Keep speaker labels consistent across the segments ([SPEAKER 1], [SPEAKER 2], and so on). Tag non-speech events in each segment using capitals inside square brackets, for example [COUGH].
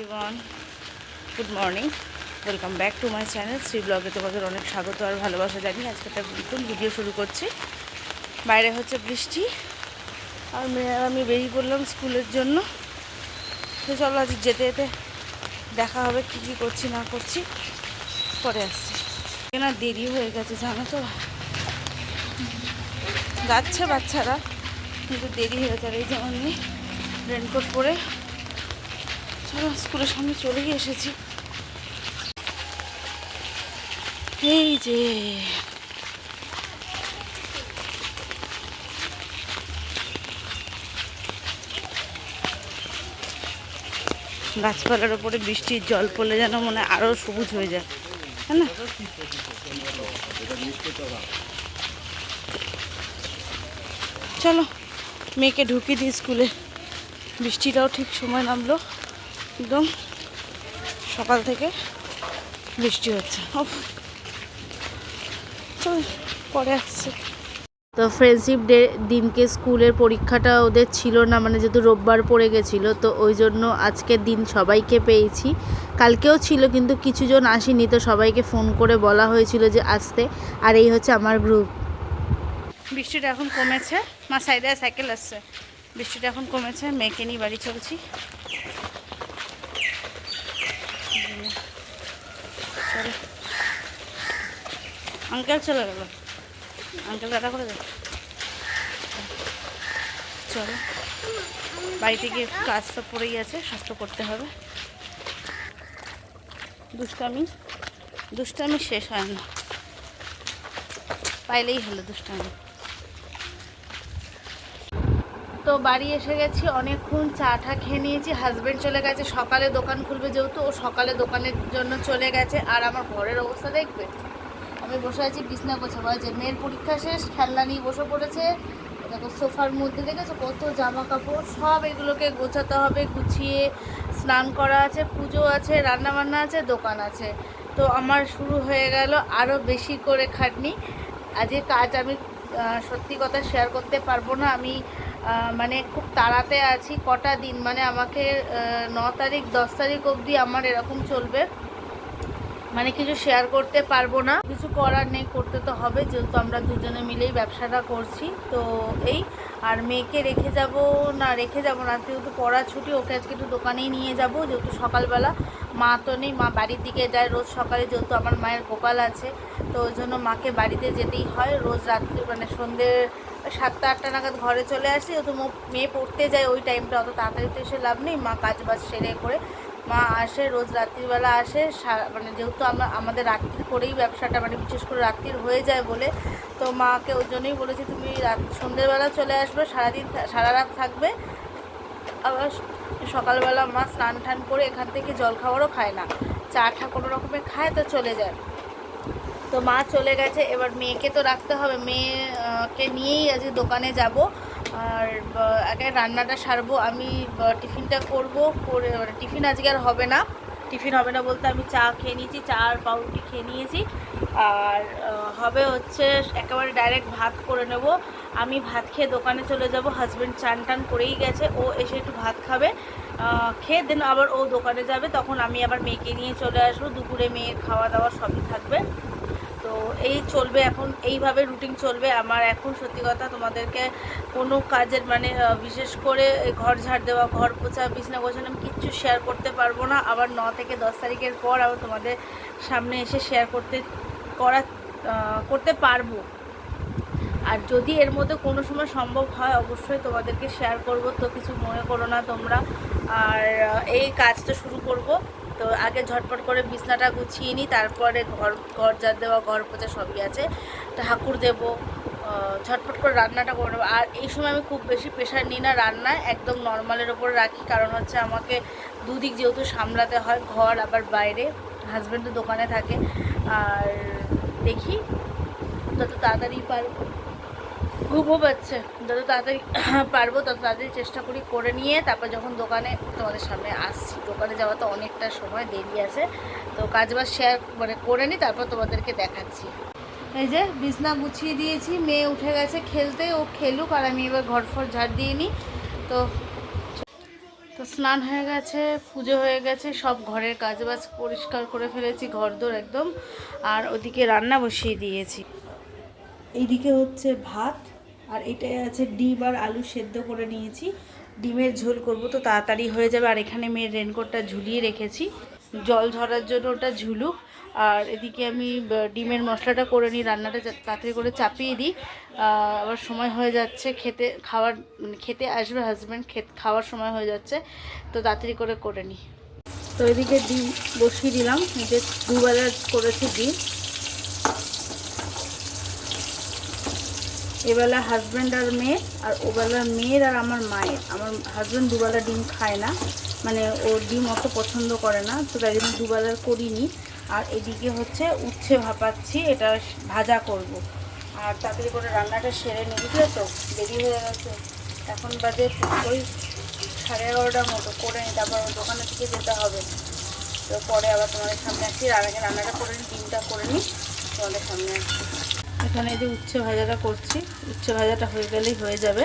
[SPEAKER 1] Everyone good morning welcome back to my channel Shri ব্লগে তোমাদের অনেক স্বাগত আর ভালোবাসা জানি আজকে একটা নতুন ভিডিও শুরু করছি। বাইরে হচ্ছে বৃষ্টি। আর মেয়ে, আমি বেরিয়ে পড়লাম স্কুলের জন্য। তো চলো আজ যেতে যেতে দেখা হবে কী কী করছি, না করছি। পরে আসছি। না দেরি হয়ে গেছে, জানো তো। যাচ্ছে বাচ্চারা, কিন্তু দেরি হয়ে যাবে এই যেমন রেনকোট পরে। চলো, স্কুলের সামনে চলে গিয়ে এসেছি। এই যে। গাছপালার ওপরে বৃষ্টির জল পড়লে যেন মনে আরও সবুজ হয়ে যায় চলো, মেয়েকে ঢুকিয়ে দিই স্কুলে। বৃষ্টিটাও ঠিক সময় নামলো। একদম সকাল থেকে বৃষ্টি হচ্ছে। পরে আসছে। তো ফ্রেন্ডশিপ ডে দিনকে স্কুলের পরীক্ষাটা ওদের ছিল না মানে যেহেতু রোববার পড়ে গেছিল তো ওই জন্য আজকের দিন সবাইকে পেয়েছি। কালকেও ছিল কিন্তু কিছুজন আসেনি তো সবাইকে ফোন করে বলা হয়েছিল যে আসতে আর এই হচ্ছে আমার গ্রুপ বৃষ্টিটা এখন কমেছে মা সাইডে সাইকেল আসছে। বৃষ্টিটা এখন কমেছে মেয়েকে নিয়ে বাড়ি চলছি। চলো আঙ্কেল চলে গেল। আঙ্কেল দাদা করে যাবে চলো। বাড়িতে গিয়ে কাজ তো পড়েই আছে, স্বাস্থ্য করতে হবে। দুষ্টামি। দুষ্টামি শেষ হয় না। পাইলেই হলো দুষ্টামি। তো বাড়ি এসে গেছি, অনেকক্ষণ চা টা খেয়ে নিয়েছি। হাজব্যান্ড চলে গেছে, সকালে দোকান খুলবে যেহেতু, ও সকালে দোকানের জন্য চলে গেছে। আর আমার ঘরের অবস্থা দেখবে? আমি বসে আছি, বিছনা গোছাবো। যে মেয়ের পরীক্ষা শেষ, খেলনা নিয়ে বসে পড়েছে। দেখো, সোফার মধ্যে দেখেছ? কত জামা কাপড় সব এগুলোকে গোছাতে হবে, গুছিয়ে স্নান করা আছে, পুজো আছে রান্না বান্না আছে, দোকান আছে। তো আমার শুরু হয়ে গেল আরও বেশি করে খাটনি। আজকে কাজ আমি সত্যি কথা শেয়ার করতে পারব না। আমি মানে খুব তাড়াতে আছি, কটা দিন মানে আমাকে ন তারিখ, দশ তারিখ অবধি আমার এরকম চলবে। মানে কিছু শেয়ার করতে পারব না, কিছু করার নেই, করতে তো হবে, যেহেতু আমরা দুজনে মিলেই ব্যবসাটা করছি, তো এই, আর মেয়েকে রেখে যাব, না, রেখে যাব না, যেহেতু পড়া ছুটি, ওকে আজকে একটু দোকানেই নিয়ে যাব, যেহেতু সকালবেলা, মা তো নেই, মা বাড়ির দিকে যায় রোজ সকালে, যেহেতু আমার মায়ের গোপাল আছে, তো ওই জন্য মাকে বাড়িতে যেতেই হয়, রোজ রাত্রি মানে সন্ধ্যে সাতটা, আটটা নাগাদ ঘরে চলে আসি। মো- মেয়ে পড়তে যায় ওই টাইমটা অত তাড়াতাড়ি তো এসে লাভ নেই। মা কাজ বাজ সেরে করে মা আসে, রোজ রাত্রিবেলা আসে। মানে যেহেতু আমরা আমাদের রাত্রি করেই ব্যবসাটা মানে বিশেষ করে রাত্রির হয়ে যায় বলে, তো মাকে ওই জন্যই বলেছি, তুমি রাত সন্ধ্যেবেলা চলে আসবে, সারাদিন সারা রাত থাকবে। আবার সকালবেলা মা স্নান টান করে এখান থেকে জল খাবারও খায় না। চা ঠা কোনো রকমে খায়, তো চলে যায়। তো মা চলে গেছে, এবার মেয়েকে তো রাখতে হবে। মেয়েকে নিয়েই আজকে দোকানে যাব। আর আগে রান্নাটা সারবো। আমি টিফিনটা করব। করে মানে টিফিন আজকে আর হবে না। টিফিন হবে না বলতে আমি চা খেয়ে নিয়েছি, চা আর পাউরুটি খেয়ে নিয়েছি। আর হবে হচ্ছে একেবারে ডাইরেক্ট ভাত করে নেব। আমি ভাত খেয়ে দোকানে চলে যাব। হাজব্যান্ড চান টান করেই গেছে। ও এসে একটু ভাত খাবে। খেয়ে দেন আবার ও দোকানে যাবে। তখন আমি আবার মেয়েকে নিয়ে চলে আসব। দুপুরে মেয়ের খাওয়া দাওয়া সবই থাকবে। তো এই চলবে এখন, এইভাবে রুটিন চলবে। আমার এখন সত্যি কথা তোমাদেরকে কোনো কাজের মানে বিশেষ করে ঘর ঝাড় দেওয়া, ঘর পোছা, বিছনা গোছানো আমি কিচ্ছু শেয়ার করতে পারব না। আবার ন থেকে দশ তারিখের পর আবার তোমাদের সামনে এসে শেয়ার করতে, করা করতে পারব। আর যদি এর মধ্যে কোনো সময় সম্ভব হয়, অবশ্যই তোমাদেরকে শেয়ার করব। তো কিছু মনে করো না তোমরা। আর এই কাজটা শুরু করব। তো আগে ঝটপট করে বিছনাটা গুছিয়ে নিই তারপরে ঘর ঘর ঝাড় দেওয়া, ঘর পোছা সবই আছে। ঠাকুর দেবো ঝটপট করে রান্নাটা করে নেব। আর এই সময় আমি খুব বেশি প্রেশার নিই না রান্নায়, একদম নর্মালের ওপর রাখি, কারণ হচ্ছে আমাকে দুদিক যেহেতু সামলাতে হয়, ঘর আবার বাইরে হাজব্যান্ড তো দোকানে থাকে। আর দেখি যত তাড়াতাড়ি পারব ঘুমও পাচ্ছে। যত তাড়াতাড়ি [CLEARS THROAT] পারব, তত তাড়াতাড়ি চেষ্টা করি করে নিয়ে, তারপর যখন দোকানে, তোমাদের সামনে আসছি, দোকানে যাওয়া তো অনেকটা সময়, দেরি আছে। তো কাজ বাজ শেয়ার মানে করে নিই তারপর তোমাদেরকে দেখাচ্ছি। এই যে, বিছনা গুছিয়ে দিয়েছি, মেয়ে উঠে গেছে খেলতে, ও খেলুক, আর আমি এবার ঘর ফর ঝাড় দিয়ে নিই তো তো স্নান হয়ে গেছে, পুজো হয়ে গেছে, সব ঘরের কাজ বাজ পরিষ্কার করে ফেলেছি, ঘরদোর একদম। আর ওদিকে রান্না বসিয়ে দিয়েছি। এইদিকে হচ্ছে ভাত আর এটাই আছে ডিম আর আলু সেদ্ধ করে নিয়েছি। ডিমের ঝোল করব তো তাড়াতাড়ি হয়ে যাবে। আর এখানে মেয়ের রেনকোটটা ঝুলিয়ে রেখেছি। জল ঝরার জন্য ওটা ঝুলুক। আর এদিকে আমি ডিমের মশলাটা করে নিই, রান্নাটা তাড়াতাড়ি করে চাপিয়ে দিই। আবার সময় হয়ে যাচ্ছে খেতে, খাওয়ার মানে খেতে আসবে হাজব্যান্ড খাওয়ার সময় হয়ে যাচ্ছে। তো তাড়াতাড়ি করে করে নিই। তো এদিকে ডিম বসিয়ে দিলাম। যে দুবেলা করেছি ডিম। এবেলা হাজব্যান্ড আর মেয়ে, আর ওবেলা মেয়ের আর আমার মায়ের। আমার হাজব্যান্ড দুবেলা ডিম খায় না মানে ও ডিম অত পছন্দ করে না, তো তাই জন্য দুবেলার করিনি। আর এদিকে হচ্ছে উচ্ছে ভাপাচ্ছি, এটা ভাজা করব। আর তাড়াতাড়ি করে রান্নাটা সেরে নিয়ে তো দেরি হয়ে গেছে। এখন বাজে ওই সাড়ে এগারোটার মতো, করে নিই, তারপর দোকানের দিকে যেতে হবে। তো পরে আবার তোমাদের সামনে আসছি, আর আগে রান্নাটা করে নিই, ডিমটা করে নিই, তোমাদের সামনে আসছি। এখানে যে উচ্ছে ভাজাটা করছি। উচ্ছে ভাজাটা হয়ে গেলেই হয়ে যাবে।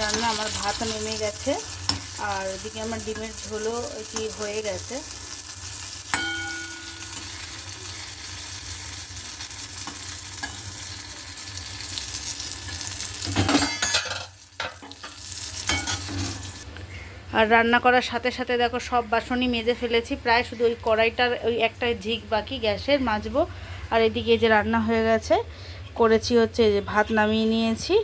[SPEAKER 1] রান্না আমার ভাত নেমে গেছে। আর এদিকে আমার ডিমের ঝোলও কি হয়ে গেছে। আর রান্না করার সাথে সাথে দেখো সব বাসনই মেজে ফেলেছি। প্রায় শুধু ওই কড়াইটার ওই একটা ঝিক বাকি, গ্যাসের, মাজবো। আর এদিকে যে রান্না হয়ে গেছে। করেছি হচ্ছে যে ভাত নামিয়ে নিয়েছি।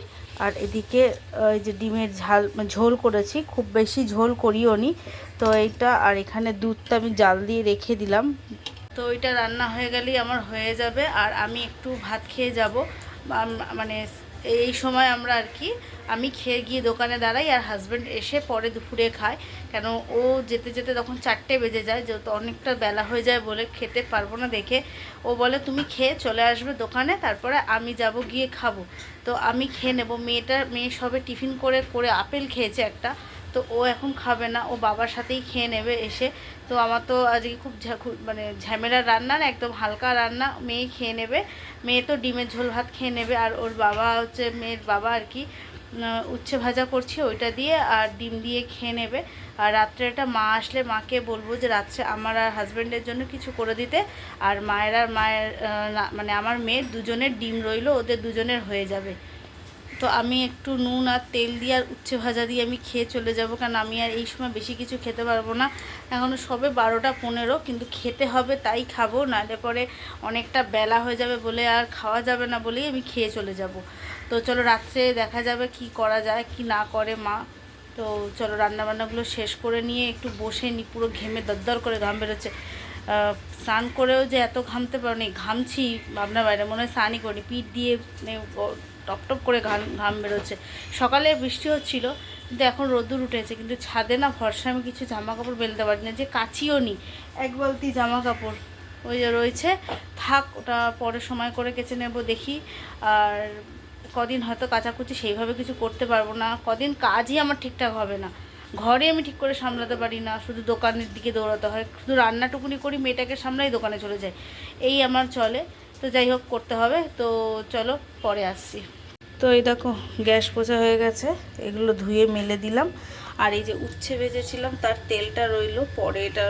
[SPEAKER 1] আর এদিকে ওই যে ডিমের ঝাল, ঝোল করেছি। খুব বেশি ঝোল করিও নি। তো এইটা, আর এখানে দুধটা আমি জাল দিয়ে রেখে দিলাম। তো ওইটা রান্না হয়ে গেলেই আমার হয়ে যাবে। আর আমি একটু ভাত খেয়ে যাব। মানে এই সময় আমরা আর কি, আমি খেয়ে গিয়ে দোকানে দাঁড়াই আর হাজব্যান্ড এসে পরে দুপুরে খায়। কেন ও যেতে যেতে তখন চারটে বেজে যায়, যেহেতু অনেকটা বেলা হয়ে যায় বলে খেতে পারব না দেখে। ও বলে, তুমি খেয়ে চলে আসবে দোকানে, তারপরে আমি যাব গিয়ে খাব। তো আমি খেয়ে নেব। মেয়েটার মেয়ে সবে টিফিন করে করে আপেল খেয়েছে একটা। তো ও এখন খাবে না, ও বাবার সাথেই খেয়ে নেবে এসে। তো আমার তো আজকে খুব মানে ঝামেলার রান্না না, একদম হালকা রান্না, মেয়ে খেয়ে নেবে। মেয়ে তো ডিমের ঝোল ভাত খেয়ে নেবে আর ওর বাবা হচ্ছে মেয়ের বাবা আর কি উচ্ছে ভাজা করছি ওইটা দিয়ে আর ডিম দিয়ে খেয়ে নেবে। আর রাত্রে এটা মা আসলে মাকে বলব যে রাত্রে আমার আর হাজব্যান্ডের জন্য কিছু করে দিতে। আর মায়ের আর মায়ের মানে আমার মেয়ের দুজনের ডিম রইল, ওদের দুজনের হয়ে যাবে। তো আমি একটু নুন আর তেল দিয়ে আর উচ্ছে ভাজা দিয়ে আমি খেয়ে চলে যাব, কারণ আমি আর এই সময় বেশি কিছু খেতে পারব না। এখনও সবে বারোটা পনেরো, কিন্তু খেতে হবে তাই খাব, নাহলে পরে অনেকটা বেলা হয়ে যাবে বলে আর খাওয়া যাবে না বলেই আমি খেয়ে চলে যাব। তো চলো রাত্রে দেখা যাবে কি করা যায়, কি না করে মা। তো চলো রান্নাবান্নাগুলো শেষ করে নিয়ে একটু বসে নি, পুরো ঘেমে দরদর করে ঘাম বেরোচ্ছে। স্নান করেও যে এত ঘামতে পারো ঘামছি, ভাবনা বাইরে, মনে হয় স্নানই করি পিঠ দিয়ে মানে গ- টপ টপ করে ঘাম ঘাম বেরোচ্ছে। সকালে বৃষ্টি হচ্ছিল, কিন্তু এখন রোদ্দুর উঠেছে, কিন্তু ছাদে না ভরসা আমি কিছু জামা কাপড় বেলতে পারি না, যে কাচিও নি, এক বালতি জামা কাপড় ওই যে রয়েছে, থাক, ওটা পরে সময় করে কেচে নেব, দেখি। আর কদিন হয়তো কাচাকুচি সেইভাবে কিছু করতে পারব না, কদিন কাজই আমার ঠিকঠাক হবে না। ঘরে আমি ঠিক করে সামলাতে পারি না, শুধু দোকানের দিকে দৌড়াতে হয়, শুধু রান্নাটুকুনি করি, মেয়েটাকে সামলাই দোকানে চলে যায় এই আমার চলে। তো যাই হোক, করতে হবে। তো চলো, পরে আসছি। তো এই দেখো, গ্যাস পোচা হয়ে গেছে। এগুলো ধুয়ে মেলে দিলাম। আর এই যে উচ্ছে ভেজেছিলাম, তার তেলটা রইল। পরে এটা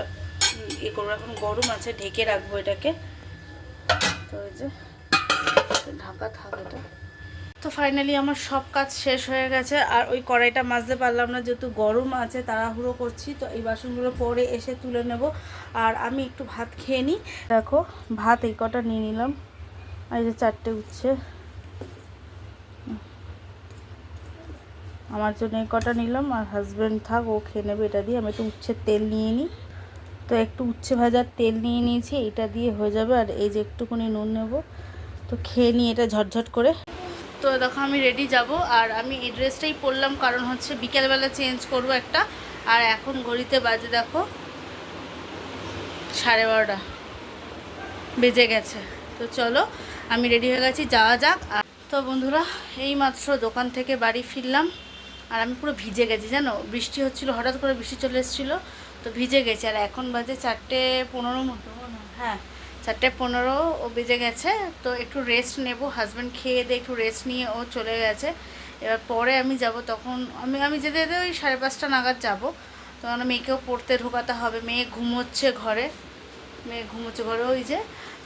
[SPEAKER 1] এ করব। এখন গরম আছে, ঢেকে রাখব এটাকে। তো এই যে, ঢাকা থাকে এটা। তো ফাইনালি আমার সব কাজ শেষ হয়ে গেছে। আর ওই কড়াইটা মাজতে পারলাম না, যেহেতু গরম আছে, তাড়াহুড়ো করছি, তো এই বাসনগুলো পরে এসে তুলে নেব। আর আমি একটু ভাত খেয়ে নিই। দেখো, ভাত এই কটা নিয়ে নিলাম। আর এই যে চারটে উচ্ছে। আমার জন্য এই কটা নিলাম, আর হাজব্যান্ড থাক, ও খেয়ে নেবে এটা দিয়ে। আমি একটু উচ্ছের তেল নিয়ে নিই। তো একটু উচ্ছে ভাজার তেল নিয়ে নিয়েছি এটা দিয়ে হয়ে যাবে। আর এই যে একটুখানি নুন নেব। তো খেয়ে নিই এটা ঝটঝট করে। দেখো, আমি রেডি যাব। আর আমি এই ড্রেসটাই পরলাম কারণ হচ্ছে বিকেলবেলা চেঞ্জ করব একটা। আর এখন ঘড়িতে বাজে দেখো, সাড়ে বারোটা। বেজে গেছে। তো চলো, আমি রেডি হয়ে গেছি, যাওয়া যাক। আর তো বন্ধুরা এই মাত্র দোকান থেকে বাড়ি ফিরলাম। আর আমি পুরো ভিজে গেছি, জানো? বৃষ্টি হচ্ছিল, হঠাৎ করে বৃষ্টি চলে এসেছিল, তো ভিজে গেছি। আর এখন বাজে চারটে পনেরো মতো। হয়। চারটে পনেরো ও বেজে গেছে, তো একটু রেস্ট নেব। হাজব্যান্ড খেয়ে দিয়ে একটু রেস্ট নিয়ে ও চলে গেছে। এবার পরে আমি যাব তখন, আমি আমি যেতে যেতে ওই সাড়ে পাঁচটা নাগাদ যাব। তো আমরা মেয়েকেও পড়তে ঢোকাতে হবে, মেয়ে ঘুমোচ্ছে ঘরে। মেয়ে ঘুমোচ্ছে ঘরে ওই যে,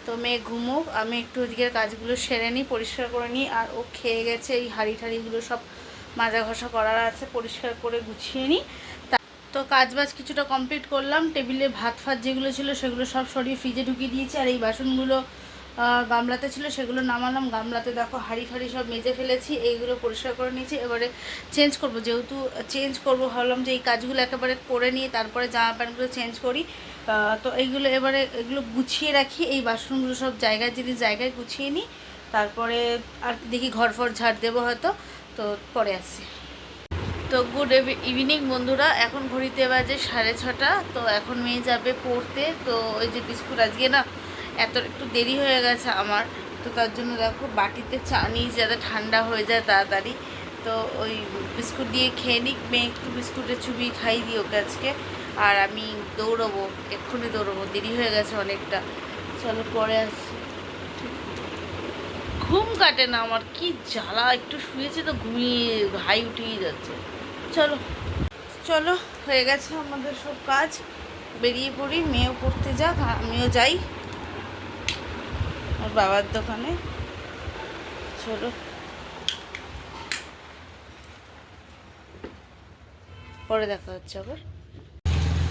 [SPEAKER 1] তো মেয়ে ঘুমুক, আমি একটু ওদিকের কাজগুলো সেরে নিই, পরিষ্কার করে নিই, আর ও খেয়ে গেছে, এই হাঁড়ি ঠাড়িগুলো সব মাজা ঘষা করার আছে, পরিষ্কার করে গুছিয়ে নিই। তা- কাজ বাজ কিছুটা কমপ্লিট করলাম। টেবিলে ভাত ফাত যেগুলো ছিল সেগুলো সব সরিয়ে ফ্রিজে ঢুকিয়ে দিয়েছি। আর এই বাসনগুলো গামলাতে ছিল সেগুলো নামালাম। গামলাতে দেখো হাঁড়ি ফাড়ি সব মেজে ফেলেছি, এইগুলো পরিষ্কার করে নিয়েছি। এবারে চেঞ্জ করব। যেহেতু চেঞ্জ করব, ভাবলাম যে এই কাজগুলো একেবারে করে নিয়ে তারপরে জামা প্যান্টগুলো চেঞ্জ করি। তো এইগুলো এবারে এগুলো গুছিয়ে রাখি। এই বাসনগুলো সব জায়গায় যদি জায়গায় গুছিয়ে নিই, তারপরে আর দেখি ঘর ফর ঝাড় দেবো হয়তো। তো পরে আসি তো গুড ইভিনিং বন্ধুরা, এখন ঘড়িতে বাজে সাড়ে ছটা, তো এখন মেয়ে যাবে পড়তে, তো ওই যে বিস্কুট আজকে না এত একটু দেরি হয়ে গেছে আমার, তো তার জন্য দেখো বাটিতে চা যাতে ঠান্ডা হয়ে যায় তাড়াতাড়ি, তো ওই বিস্কুট দিয়ে খেয়ে নিক, মেয়ে একটু বিস্কুটের চুবি খাই দিই ওকে আজকে, আর আমি দৌড়বো, এক্ষুনি দৌড়বো, দেরি হয়ে গেছে অনেকটা, চলো পরে আসছি ঘুম কাটে না আমার, কি জ্বালা, একটু শুয়েছে তো, ঘুমিয়ে হাই উঠেই যাচ্ছে। চলো। চলো, হয়ে গেছে আমাদের সব কাজ। বেরিয়ে পড়ি, মেয়েও পড়তে যাক, আমিও যাই। ওর বাবার দোকানে। চলো। পরে দেখা হচ্ছে আবার।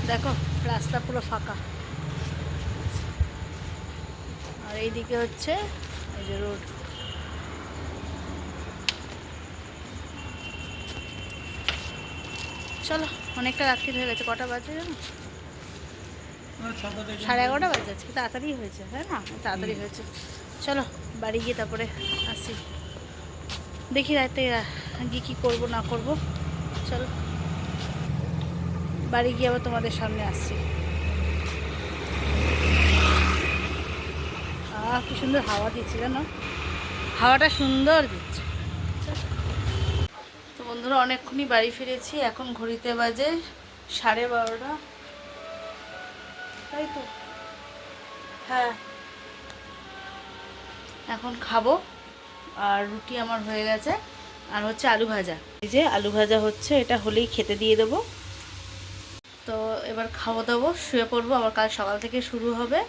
[SPEAKER 1] দেখো, রাস্তা পুরো ফাঁকা। আর এইদিকে হচ্ছে এই যে রোড। চলো অনেকটা রাত্রি হয়ে গেছে কটা বাজে জানো? সাড়ে এগারোটা বাজে আজকে তাড়াতাড়ি হয়েছে হ্যাঁ না? তাড়াতাড়ি হয়েছে। চলো বাড়ি গিয়ে তারপরে আসি। দেখি রাতে গিয়ে কী করব না করব। চলো বাড়ি গিয়ে আবার তোমাদের সামনে আসছি। আহ কি সুন্দর হাওয়া দিচ্ছে জানো? হাওয়াটা সুন্দর দিচ্ছে। বন্ধুরা, অনেকক্ষণই বাড়ি ফিরেছি। এখন ঘড়িতে বাজে সাড়ে বারোটা। তাই তো? হ্যাঁ। এখন খাব, আর রুটি আমার হয়ে গেছে, আর হচ্ছে আলু ভাজা। এই যে আলু ভাজা হচ্ছে, এটা হলেই খেতে দিয়ে দেবো। তো এবার খাওয়া দাবো, শুয়ে পড়ব আবার কাল সকাল থেকে শুরু হবে।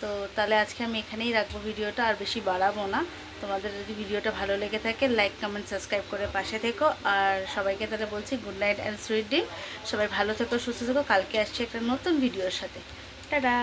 [SPEAKER 1] তো তাহলে আজকে আমি এখানেই রাখব ভিডিওটা, আর বেশি বাড়াবো না। তোমাদের যদি ভিডিওটা ভালো লেগে থাকে লাইক কমেন্ট সাবস্ক্রাইব করে পাশে থেকো। আর সবাইকে তাহলে বলছি গুড নাইট অ্যান্ড সুইট ডিম সবাই ভালো থেকো, সুস্থ থেকো। কালকে আসছি একটা নতুন ভিডিওর সাথে। টাটা!